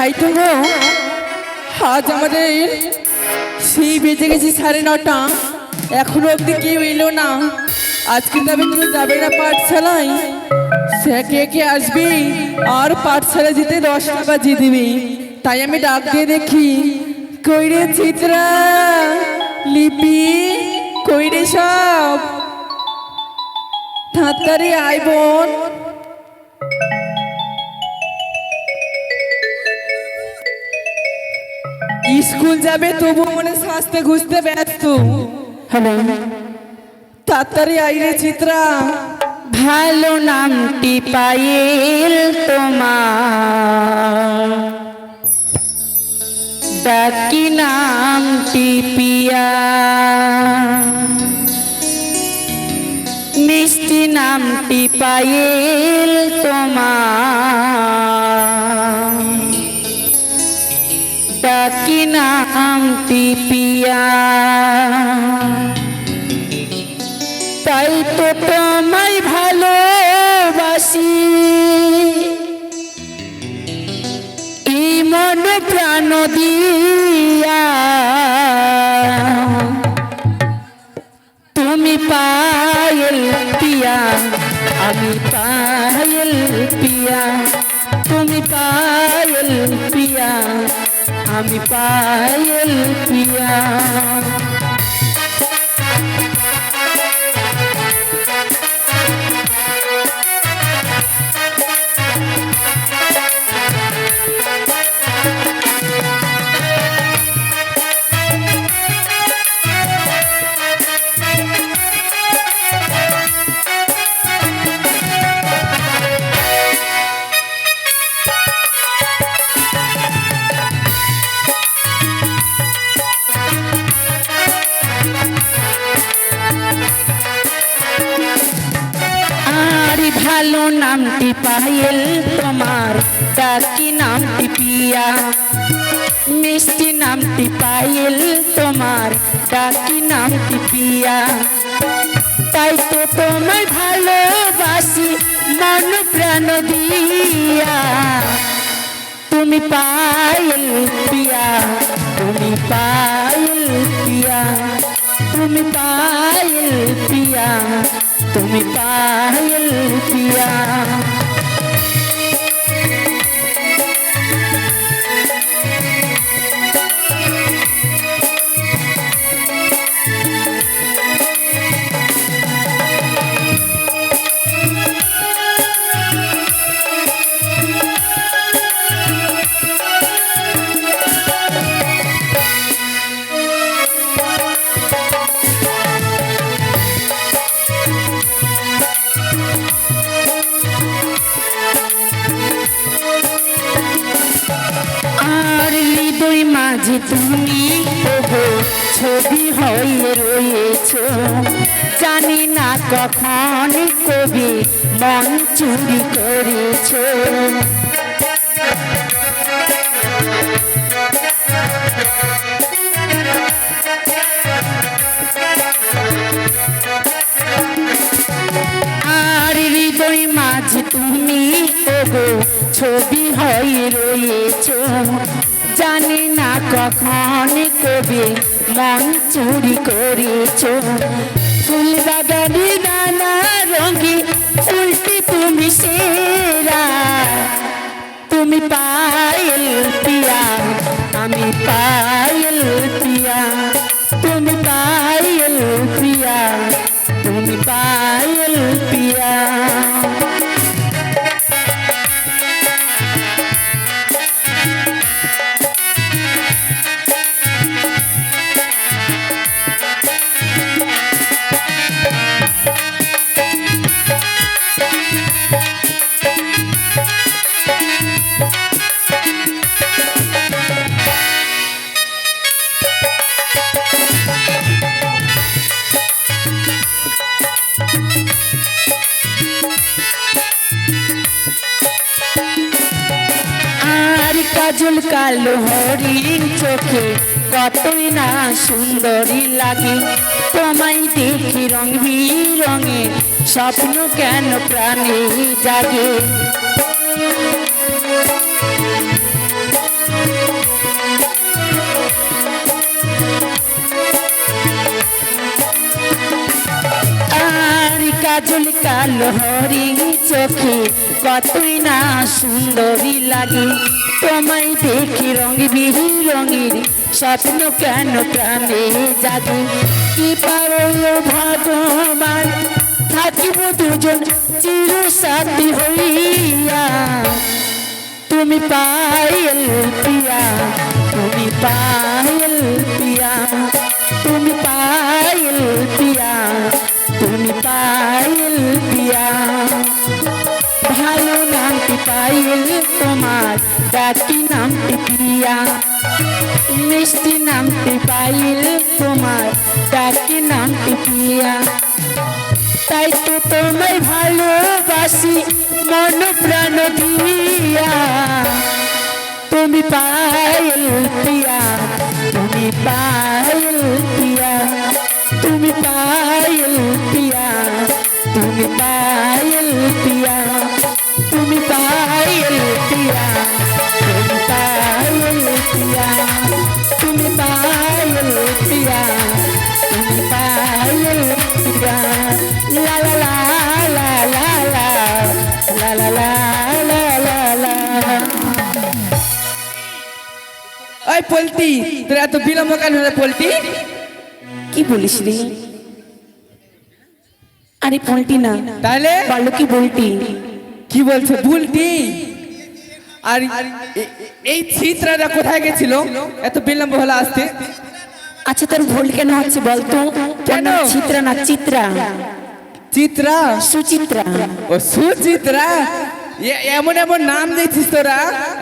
তাই তো আজ আমাদের সেই বেজে গেছি সাড়ে নটা। এখনও অবধি কেউ এলো না। আজকে তবে কেউ যাবে না পাঠশালায়। সে কে কে আসবে, আর পাঠশালা যেতে দশটা বাজিয়ে দিবে। তাই আমি ডাক দিয়ে দেখি কইরে চিত্রা? লিপি? কইরে সব? তাড়াতাড়ি আয় বোন। স্কুল যাবে তবু মনে সাজতে ঘুষতে ব্যস্ত। হ্যালো। তাড়াতাড়ি আইরে চিত্রা। ভালো নামটি পায়েল তোমার। ডাকি নামটি পিয়া। মিষ্টি নামটি পায়েল তোমার। নামটি পিয়া। তাই তো তোমায় ভালোবাসি। মন প্রাণ দিয়া। তুমি পায়েল পিয়া, আমি পায়েল পিয়া। তুমি পায়েল পিয়া আমি পায়েল পিয়া ভালো নামটি পায়েল তোমার ডাকি নামটি পিয়া? মিষ্টি নামটি পায়েল তোমার ডাকি নামটি পিয়া? তাই তো তোমায় ভালোবাসি, মন প্রাণ দিয়া। তুমি পায়েল পিয়া, তুমি পায়েল পিয়া, তুমি পায়েল পিয়া। তুমি পায়েল পিয়া মাঝে তুমি তবু ছবি হয়ে রয়েছ। জানি না কখন কবি মন চুরি করেছ। কখন কবি মন চুরি করেছ ফুল বাগানে নানা রঙে উল্টে তুমি সেরা। তুমি পায়েল পিয়া আমি পায়েল কাজল কালো হরিণ চোখে, কতই না সুন্দরী লাগে। তোমায় দেখি রং রঙে স্বপ্ন কেন প্রাণে জাগে? কাজল কালো হরিণ চোখে, কতই না সুন্দরী লাগে। তোমায় দেখি রঙ বিহি রঙের স্বপ্ন কেন প্রাণে জাগে? কি পারো ভগবান? থাকিব দুজন চির সাথী হইয়া। তুমি পায়েল পিয়া ডাকি নাম পিয়া তাই তো তোমায় ভালোবাসি, মন প্রাণ দিয়া। তুমি পায়েল পিয়া তুমি পায়েল ওই পল্টি তোর এত বিলম্ব কেন হলো পল্টি কি বলিস রে? আরে পল্টি না তাহলে? বলো কি বলটি কি বলছে বুলটি? আর এই চিত্রাটা কোথায় গেছিল? এত বিলম্ব হলো আসতে। আচ্ছা তোর ভুল কেন হচ্ছে বলতো কেন? কেন? চিত্রা না চিত্রা? চিত্রা? সুচিত্রা। ও সুচিত্রা? এমন এমন নাম দিয়েছিস তোরা।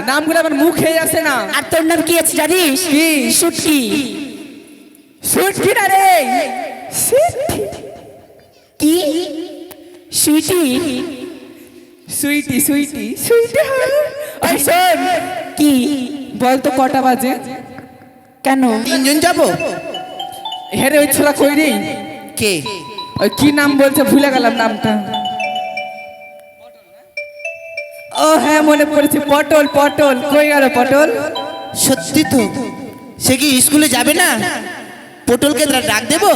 নামগুলো আমার মুখে আসে না। আর তোর নাম কি আছে জানিস? কি? সুটকি। সুটকি না রে। কি? সুইটি। সুইটি সুইটি সুইটি ওই শোন। কি? বল তো কটা বাজে? কেন? তিনজন যাব? হেরে ওই ছোলা কই রে? কে? ওই কি নাম বলছে ভুলে গেলাম নামটা। ও হ্যাঁ মনে পড়েছে। পটল পটল। কই গেল পটল? সত্যি তো। সে কি স্কুলে যাবে না? পটলকে ডাক দেবো?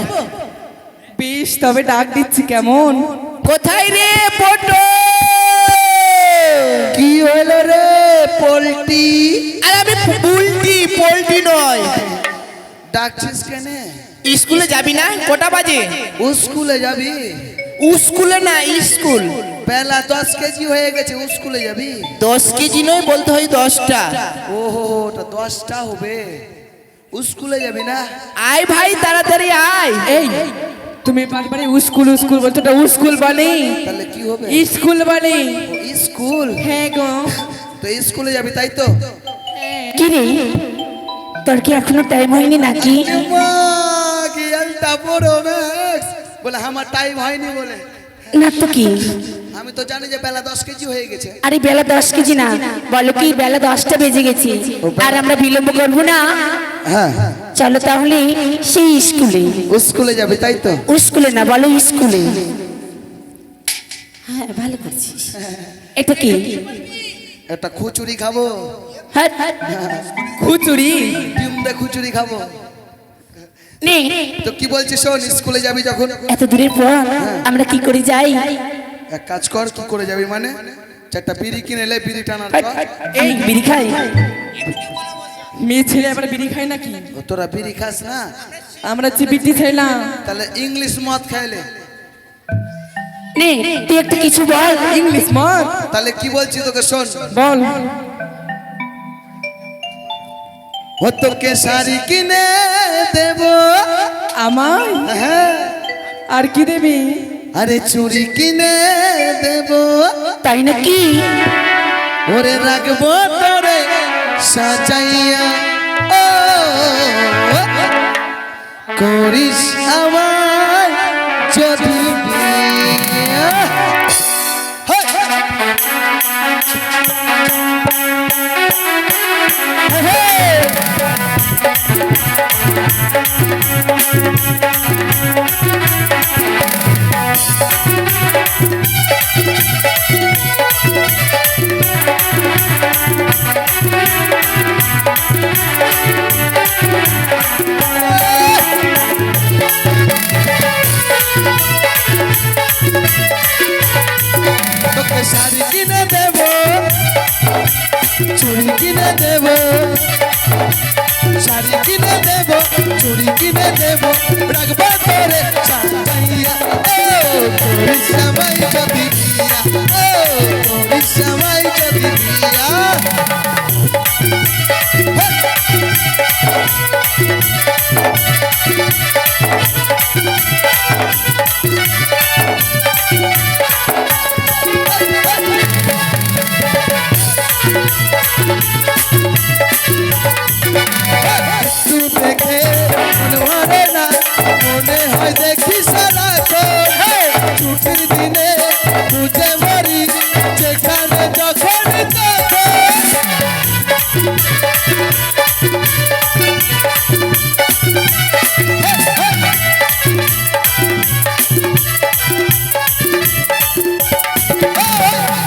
বেশ তবে ডাক দিচ্ছি কেমন? কোথায় রে পটল? কি হলো রে পোল্টি আরে আমি পুলটি পোলটি নয়। ডাকছিস কেন? স্কুলে যাবি না? কটা বাজে? ও স্কুলে যাবি? স্কুলে না স্কুল বেলা দশ কেজি হয়ে গেছে স্কুলে যাবি? দশ কেজি নয় বলতে হয় দশটা। ও হো ওটা দশটা হবে। স্কুলে যাবি না? আয় ভাই তাড়াতাড়ি আয়। এই তুমি বারবারই স্কুল স্কুল বলছো ওটা স্কুল বলে তাহলে কি হবে? স্কুল বলে ও, স্কুল? হ্যাঁ গো। তো স্কুলে যাবি তাই তো? কি রে? তোর কি এখনও টাইম হয়নি নাকি? মা, কি একটা বড় ম্যাক্স। বলে আমার টাইম হয়নি বলে। না তো কি? আমি তো জানি যে বেলা দশ কেজি হয়ে গেছে। আরে বেলা দশ কেজি না। বলো কি বেলা দশটা বেজে গেছে। আর আমরা বিলম্ব করব না। হ্যাঁ। চলো তাহলে সেই স্কুলে। স্কুলে যাবি তাই তো? স্কুলে না বলো স্কুলে। হ্যাঁ ভালো করছিস। এটা কি? একটা খুচুরি খাব। হাট, হাট। খুচুরি? ডিম দিয়ে খুচুরি খাব। নে। তো কি বলছিস শোন স্কুলে যাবি যখন? এত দূরের পর আমরা কি করে যাই? এক কাজ কর কি করে যাবি মানে? চারটা বিড়ি কিনে এলে বিড়ি টানার। এই বিড়ি খাই। মেয়ে ছেলে আবার বিড়ি খায় নাকি? তোরা বিড়ি খাস না? আমরা চিবিটি ছিলাম তাহলে ইংলিশ মদ খাইলে। নে তুই একটু কিছু বল ইংলিশ মত তাহলে কি বলছি তোকে শোন? বল। ও তোকে শাড়ি কিনে দেব আমার হ্যাঁ আর কি দেবি আরে চুরি কিনে দেব তাই নাকি ওরে রাখব তোরে সাজাইয়া ও করিস আমার রাখব তোরে।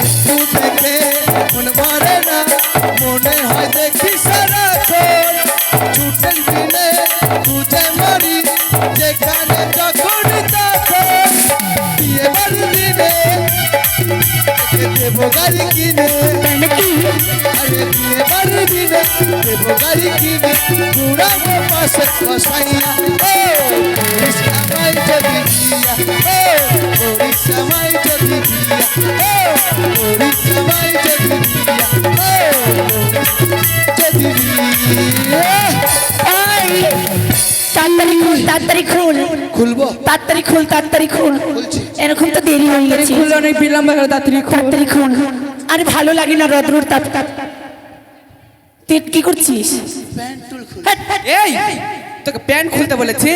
একটু দেখে মন মরে না মনে হয় দেখি সারাক্ষণ ছুটের দিনে বুঝে বসাইয়া ও যদি দিয়া ও যদি দিয়া ও যদি দিয়া ও যদি তাড়াতাড়ি খুল তাড়াতাড়ি খুল। খুলবো? তাড়াতাড়ি খুল তাড়াতাড়ি খুল এরকম তো দেরি হয়ে গেছে। খুললে অনেক বিলম্ব তাড়াতাড়ি খুল। তাড়াতাড়ি খুল। আরে ভালো লাগে না রদ্রুর তাপ তাপ। তুই কি করছিস। এই তোকে প্যান্ট খুলতে বলেছি।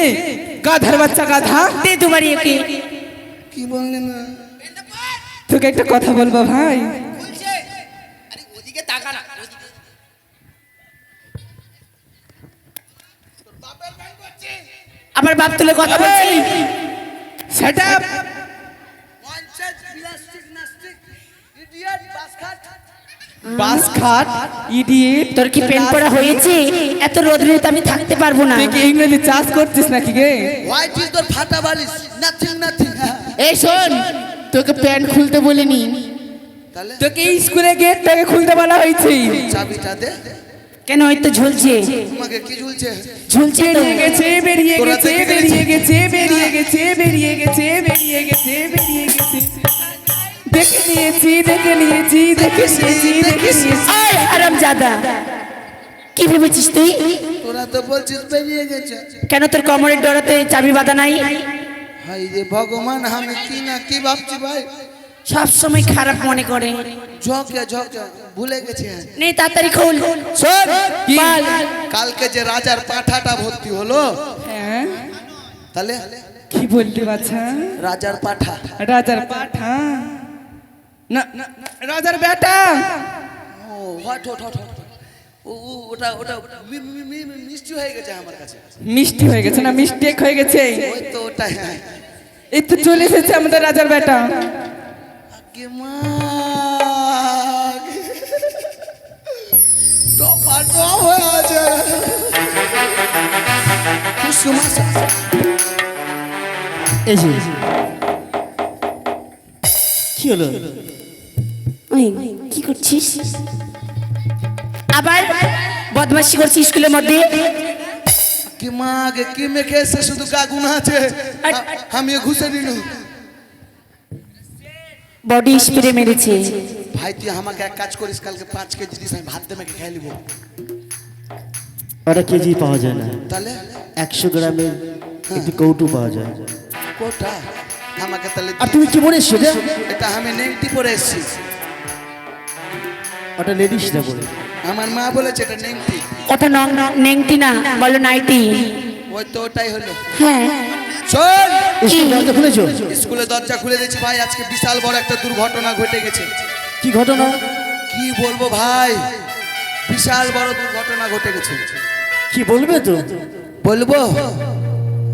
গাধার বাচ্চা গাধা। দে দুবারই একে কি বললেন না তোকে একটা কথা বলব ভাই। আবার বাপ তুলে কথা বলছি। সেটা বাস খাট ইডিয়েট তোর কি পেন পড়া হয়েছে? এত রোদ্রে আমি থাকতে পারব না। তুই কি ইংরেজি চাষ করছিস নাকি গে? হোয়াইট ইজ তোর ফাটা বালিশ নাথিং নাথিং এই শোন তোকে প্যান্ট খুলতে বলিনি। তোকে স্কুলে গেটটাকে খুলতে বলা হয়েছে। চাবিটা দে। কেন ওই তো ঝুলছে? তোমাকে কি ঝুলছে? ঝুলছে বেরিয়ে গেছে বেরিয়ে গেছে বেরিয়ে গেছে বেরিয়ে গেছে বেরিয়ে গেছে বেরিয়ে গেছে বেরিয়ে গেছে। দেখে নিয়েছি দেখে নিয়েছি দেখে নিয়েছি দেখে নিয়েছি। আরাম জাদা কি ভেবেছিস তুই? তোরা তো বলছিস বেরিয়ে গেছে। কেন তোর কমরের ডরাতে চাবি বাঁধা নাই? হাই রে ভগবান আমি কি না কি ভাবছি ভাই? সব সময় খারাপ মনে করে। ঝকে ঝকে ভুলে গেছে নে তাড়াতাড়ি খোল। শোন কালকে যে রাজার পাঠাটা ভর্তি হলো হ্যাঁ? তাহলে? কি বললি বাচ্চা রাজার পাঠা। রাজার পাঠা। না না, না, রাজার বেটা। ও হট হট হট। ও ও, ওটা ওটা মিষ্টি হয়ে গেছে আমার কাছে। মিষ্টি হয়ে গেছে না মিস্টেক হয়ে গেছে? ওই তো ওটাই। হ্যাঁ এই তো চলে এসেছে আমাদের রাজার বেটা। আগে মা টমাটো হয়ে আছে। এই কি হলো? ওই কি করছিস? আবার বদমাশি করছিস স্কুলের মধ্যে? কি মা আগে কি মেখে এসে শুধু গাগুন আছে। আমি ঘুষে নিল। বডি স্প্রে মেরেছে। ভাই তুই আমাকে এক কাজ করিস কালকে পাঁচ কেজি দিস আমি ভাত মেখে খেয়ে নিবো। ওটা কেজি পাওয়া যায় না? তাহলে? একশো গ্রামের একটি কৌটু পাওয়া যায়। কোটা? আমাকে তাহলে আর তুমি কি মনে এটা আমি নেংটি পরে এসেছি। ওটা লেডিস না বলে আমার মা বলেছে এটা নেংটি। ওটা নং নেংটি না বলো নাইটি। ওই তো ওটাই হলো। হ্যাঁ। স্কুল দরজা খুলেছো? স্কুলে দরজা খুলে দিয়েছি ভাই আজকে বিশাল বড় একটা দুর্ঘটনা ঘটে গেছে। কি ঘটনা? কি বলব ভাই? বিশাল বড় দুর্ঘটনা ঘটে গেছে। কি বলবে তো? বলব?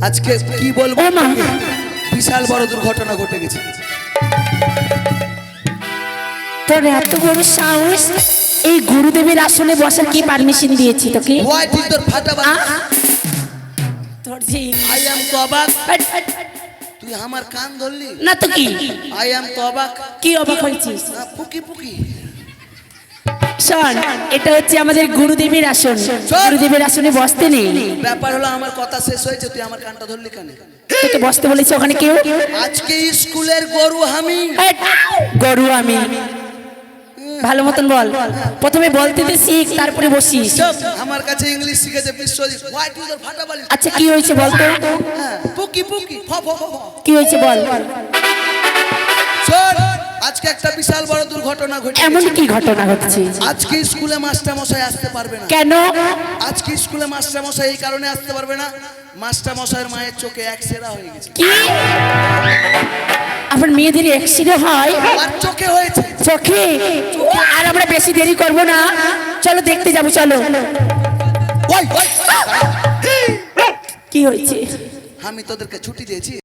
আজকে কি বলব? মা। বিশাল বড় দুর্ঘটনা ঘটে গেছে। তোর এত বড় সাহস। এই গুরুদেবের আসনে বসার কি পারমিশন দিয়েছি তোকে? তোর যে আই এম তো অবাক। তুই আমার কান ধরলি? না তো কি? আই এম তো অবাক কি অবাক হয়েছিস? শোন এটা হচ্ছে আমাদের গুরুদেবের আসন। গুরুদেবের আসনে বসতে নেই। ব্যাপার হলো আমার কথা শেষ হয়েছে তুই আমার কানটা ধরলি কানে? তোকে বসতে বলেছে ওখানে কেউ? আজকে স্কুলের গরু আমি গরু আমি ভালো মতন বল। প্রথমে বলতে দে শিখ তারপরে বসিস আমার কাছে ইংলিশ শিখেছে বিশ্বজিৎ। হোয়াইট ইউজার ফাটাবালি আচ্ছা কি হয়েছে বলতো হ্যাঁ, পুকি পুকি ফ ফ ফ ফ। কি হয়েছে বল? শোন আজকে একটা বিশাল বড় দুর্ঘটনা ঘটে এমন কি ঘটনা ঘটছে? আজকে স্কুলে মাস্টার মশাই আসতে পারবে না। কেন? আজকে স্কুলে মাস্টার মশাই এই কারণে আসতে পারবে না। মাস্টার মশাইয়ের মায়ের চোখে এক সেরা হয়ে গেছে। কি? আমার মেয়েদের অ্যাক্সিডেন্ট হয়। চোখে হয়েছে। চোখে? আর আমরা বেশি দেরি করব না। চলো দেখতে যাব চলো। কি হয়েছে? আমি তোদেরকে ছুটি দিয়েছি।